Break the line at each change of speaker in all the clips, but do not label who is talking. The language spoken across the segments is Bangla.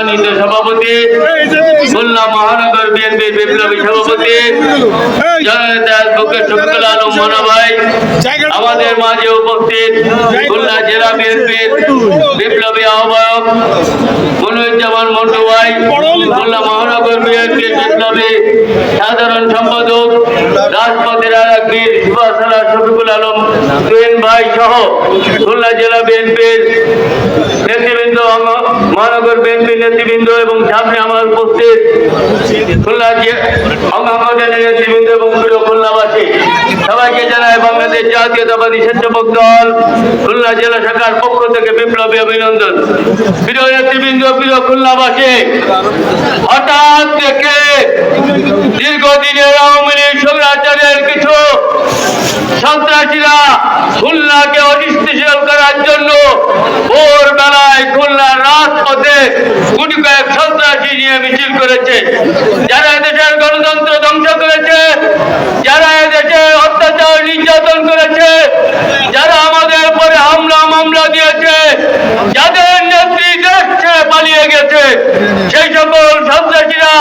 সম্মানিত সভাপতি খুলনা মহানগর বিএনপির বিপ্লবী সভাপতি আমাদের মাঝে উপস্থিত খুলনা জেলা বিএনপির বিপ্লবী আহ্বায়ক মনুজ্জামান মন্টু ভাই খুলনা মহানগর বিএনপির বিপ্লবী সাধারণ সম্পাদক রাজপথের বীর সুভাষ শফিকুল আলম ভাই সহ খুলনা জেলা বিএনপির মহানগর বিএনপির নেতৃবৃন্দ এবং সামনে আমার উপস্থিত নেতৃবৃন্দ এবং খুলনাবাসী। সবাইকে জানায় বাংলাদেশ জাতীয়তাবাদী স্বেচ্ছাসেবক দল, খুলনা জেলা শাখার পক্ষ থেকে বিপ্লবী অভিনন্দন। প্রিয় নেতৃবৃন্দ, প্রিয় খুলনাবাসী, হঠাৎ থেকে দীর্ঘদিনের আওয়ামী লীগ স্বৈরাচারের কিছু সন্ত্রাসীরা খুলনাকে মিছিল করেছে, যারা এদেশের গণতন্ত্র ধ্বংস করেছে, যারা এদেশে অত্যাচার নির্যাতন করেছে, যারা আমাদের উপরে হামলা, মামলা দিয়েছে, যাদের নেত্রী দেখছে পালিয়ে গেছে, সেই সকল সন্ত্রাসীরা,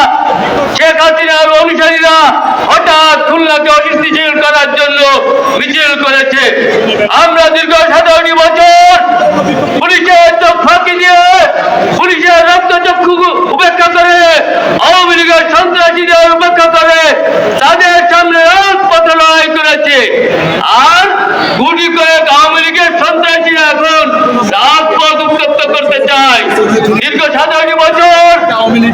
শেখ হাসিনার অনুসারীরা হঠাৎ খুলনাকে অনিস্থিতিশীল করার জন্য মিছিল করেছে।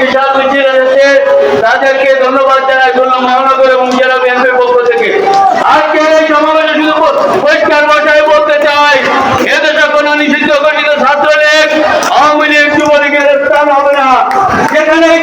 বিশাল মিছিল এসেছে। তাদেরকে ধন্যবাদ জানাই করলাম মহানগর এবং জেলা বিএনপির পক্ষ থেকে। আজকে এই সমাবেশে শুধু পরিষ্কার ভাষায় বলতে চাই এদেশে কোনো নিষিদ্ধ ঘটিত ছাত্রলীগ আওয়ামী লীগ যুবলীগের স্থান হবে না। সেখানেই